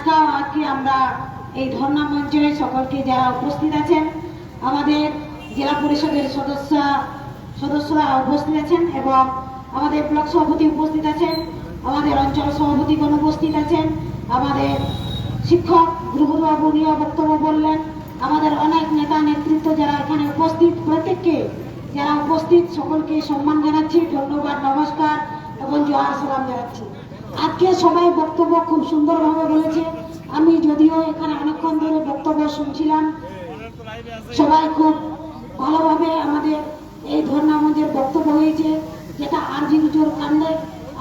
আজকে আজকে আমরা এই ধর্ণা মঞ্চে সকলকে যারা উপস্থিত আছেন, আমাদের জেলা পরিষদের সদস্য, সদস্যরা উপস্থিত আছেন এবং আমাদের ব্লক সভাপতি উপস্থিত আছেন, আমাদের অঞ্চল সভাপতিগণ উপস্থিত আছেন, আমাদের শিক্ষক গুরুবাবু নিয়ে বক্তব্য বললেন, আমাদের অনেক নেতা নেতৃত্ব যারা এখানে উপস্থিত, প্রত্যেককে যারা উপস্থিত, সকলকে সম্মান জানাচ্ছি, ধন্যবাদ, নমস্কার এবং জোহার সালাম জানাচ্ছি। আজকে সবাই বক্তব্য খুব সুন্দরভাবে বলেছে। আমি যদিও এখানে অনেকক্ষণ ধরে বক্তব্য শুনছিলাম। সবাই খুব ভালোভাবে আমাদের এই ধর্ণা আমাদের বক্তব্য হয়েছে, যেটা আরজি গুজোর কাণ্ডে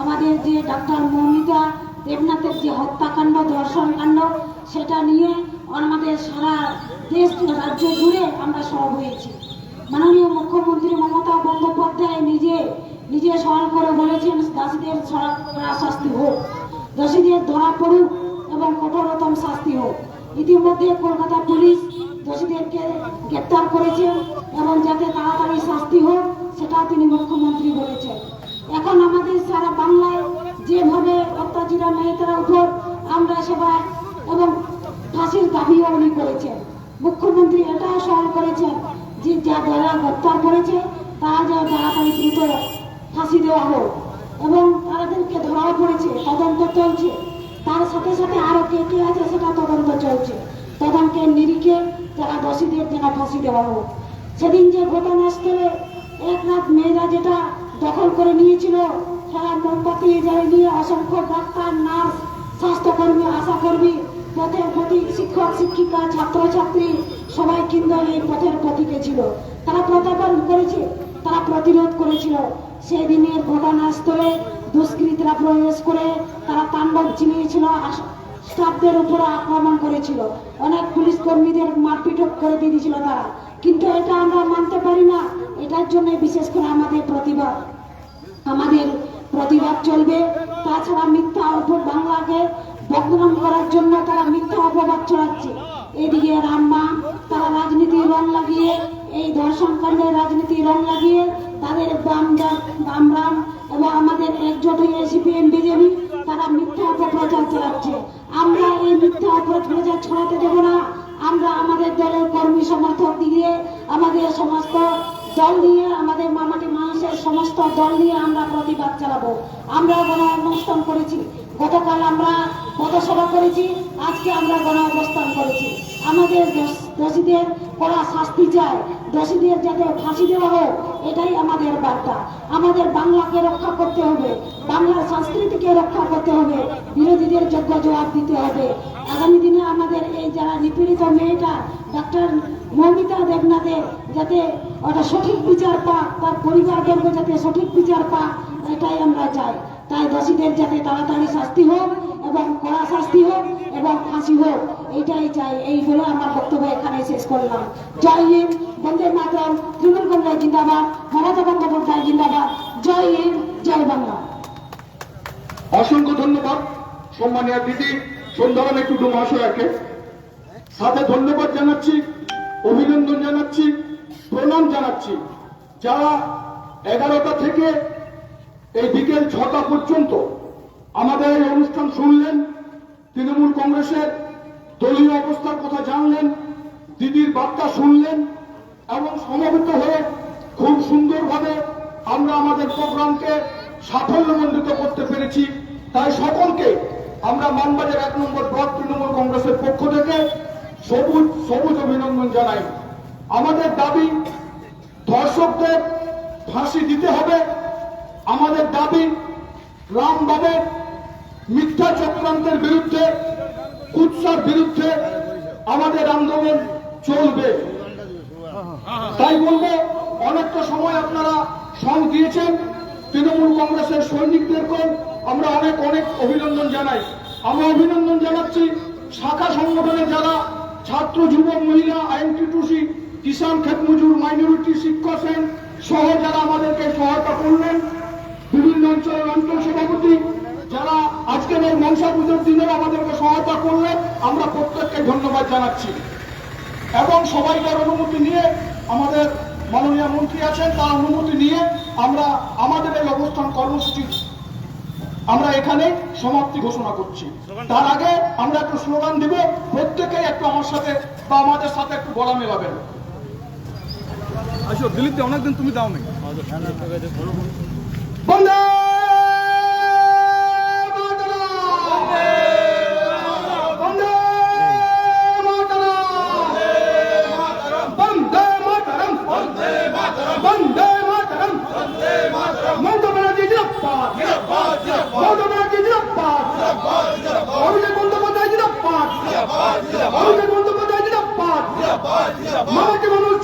আমাদের যে ডাক্তার মৌমিতা দেবনাথের যে হত্যাকাণ্ড ধর্ষণ কাণ্ড সেটা নিয়ে আমাদের সারা দেশ রাজ্য জুড়ে আমরা সব হয়েছি। মাননীয় মুখ্যমন্ত্রী মমতা বন্দ্যোপাধ্যায় নিজে নিজে স্মরণ করে বলেছেন, দাসীদের শাস্তি হোক। দোষীদের ধরা পড়ুক এবং কঠোরতম শাস্তি হোক। ইতিমধ্যে কলকাতা পুলিশ দোষীদেরকে গ্রেপ্তার করেছে এবং যাতে তাড়াতাড়ি শাস্তি হোক, সেটা তিনি মুখ্যমন্ত্রী বলেছেন। এখন আমাদের সারা বাংলায় যেভাবে অত্যাচারা মেয়েতার উপর আমরা সবাই এবং ফাঁসির দাবিও উনি করেছেন, মুখ্যমন্ত্রী এটাও স্মরণ করেছেন যে যা যারা গ্রেপ্তার করেছে, তারা যা তাড়াতাড়ি দ্রুত দেওয়া হোক এবং তাদেরকে ধরাও পড়েছে, তদন্ত চলছে। তার সাথে সাথে আরও কে কে আছে সেটা তদন্ত চলছে। তদন্তের নিরিখে যারা দোষীদের যেন ফাঁসি দেওয়া হোক। সেদিন যে ঘটনাস্থলে এক রাত মেয়েরা যেটা দখল করে নিয়েছিল সারা মোমবাতি জ্বালিয়ে নিয়ে অসংখ্য ডাক্তার, নার্স, স্বাস্থ্যকর্মী, আশাকর্মী, পথের প্রতীক শিক্ষক, শিক্ষিকা, ছাত্রছাত্রী, সবাই কিন্তু এই পথের প্রতীকে ছিল। তারা প্রত্যাখ্যান করেছে, তারা প্রতিরোধ করেছিল। সেদিনের ঘটনাস্থলে দুষ্কৃতীরা প্রবেশ করে তারা তাণ্ডব চিনিয়েছিল স্টাফদের উপরে আক্রমণ করেছিল। অনেক পুলিশ কর্মীদের মারপিট করে দিয়েছিল তারা। কিন্তু এটা আমরা মানতে পারি না। এটার জন্য বিশেষ করে আমাদের প্রতিবাদ। আমাদের প্রতিবাদ চলবে। তাছাড়া মিথ্যা অপ বাংলাকে বদনাম করার জন্য তারা মিথ্যা অপবাদ ছড়াচ্ছে। এদিকে রাম্মা, তারা রাজনীতি রং লাগিয়ে, এই ধর্ষণ কাণ্ডের রাজনীতির রং লাগিয়ে তাদের বাম বাম রাম এবং আমাদের একজোট হয়ে সিপিএম, বিজেপি, তারা মিথ্যা অপপ্রচার চালাচ্ছে। আমরা এই মিথ্যা অপপ্রচার ছড়াতে দেব না। আমরা আমাদের দলের কর্মী সমর্থক দিয়ে আমাদের সমস্ত দল নিয়ে আমাদের মামাটি মানুষের সমস্ত দল নিয়ে আমরা প্রতিবাদ চালাবো। আমরা গণ অনুষ্ঠান করেছি। গতকাল আমরা পথসভা করেছি। আজকে আমরা গণ অবস্থান করেছি। আমাদের দোষ- দোষীদের কড়া শাস্তি চাই। দোষীদের যাতে ফাঁসি দেওয়া হোক, এটাই আমাদের বার্তা। আমাদের বাংলাকে রক্ষা করতে হবে, বাংলার সংস্কৃতিকে রক্ষা করতে হবে, বিরোধীদের যোগ্য জবাব দিতে হবে। আগামী দিনে আমাদের এই যারা নিপীড়িত মেয়েটা, ডাক্তার মৌমিতা দেবনাথের যাতে ওটা সঠিক বিচার পাক, তার পরিবারবর্গ যাতে সঠিক বিচার পাক, এটাই আমরা চাই। তাই দোষীদের যাতে তাড়াতাড়ি শাস্তি হোক এবং কড়া শাস্তি হোক এবং ফাঁসি হোক, এটাই চাই। এই বলে আমার বক্তব্য এখানে শেষ করলাম। জয় হিন্দ, বন্দে মাতরম, তৃণমূল কংগ্রেস জিন্দাবাদ, মমতা বন্দ্যোপাধ্যায় জিন্দাবাদ। জয় হিন্দ, জয় বাংলা। অসংখ্য ধন্যবাদ, সম্মানীয় দিদি সন্ধ্যারাম টুডু মহাশয়কে সাথে ধন্যবাদ জানাচ্ছি, অভিনন্দন জানাচ্ছি, প্রণাম জানাচ্ছি। যারা এগারোটা থেকে এই বিকেল ছটা পর্যন্ত আমাদের এই অনুষ্ঠান শুনলেন তৃণমূল কংগ্রেসের দলীয় অবস্থার কথা জানলেন, দিদির বার্তা শুনলেন এবং সমবেত হয়ে খুব সুন্দরভাবে আমরা আমাদের প্রোগ্রামকে সাফল্যমণ্ডিত করতে পেরেছি। তাই সকলকে আমরা মানবাজার এক নম্বর ব্লক তৃণমূল কংগ্রেসের পক্ষ থেকে সবুজ সবুজ অভিনন্দন জানাই। আমাদের দাবি, ধর্ষকদের ফাঁসি দিতে হবে। আমাদের দাবি রামবাবের মিথ্যা চক্রান্তের বিরুদ্ধে, কুৎসার বিরুদ্ধে আমাদের আন্দোলন চলবে। তাই বলব অনেকটা সময় আপনারা সঙ্গ দিয়েছেন, তৃণমূল কংগ্রেসের সৈনিকদেরকে আমরা অনেক অনেক অভিনন্দন জানাই। আমরা অভিনন্দন জানাচ্ছি শাখা সংগঠনের যারা ছাত্র, যুবক, মহিলা আইনটিটুসি কিষাণ ক্ষেত মজুর মাইনরিটি, শিক্ষক সেন সহ যারা আমাদেরকে সহায়তা করলেন, বিভিন্ন অঞ্চলের অঞ্চল সভাপতি, যারা আজকের এই মনসা পুজোর দিনে আমাদেরকে সহায়তা করলে আমরা প্রত্যেককে ধন্যবাদ জানাচ্ছি। এবং সবাইকার অনুমতি নিয়ে আমাদের মাননীয় মন্ত্রী আছেন তার অনুমতি নিয়ে আমরা আমাদের এই অবস্থান কর্মসূচি আমরা এখানে সমাপ্তি ঘোষণা করছি। তার আগে আমরা একটু স্লোগান দিব প্রত্যেকেই একটু আমার সাথে বা আমাদের সাথে একটু গলা মেলাবেন। আসো দিলীপ অনেকদিন তুমি দাও নি বন্দে মমতা বন্দ্যোপাধ্যায় জিন্দাবাদ। মমতা মানুষ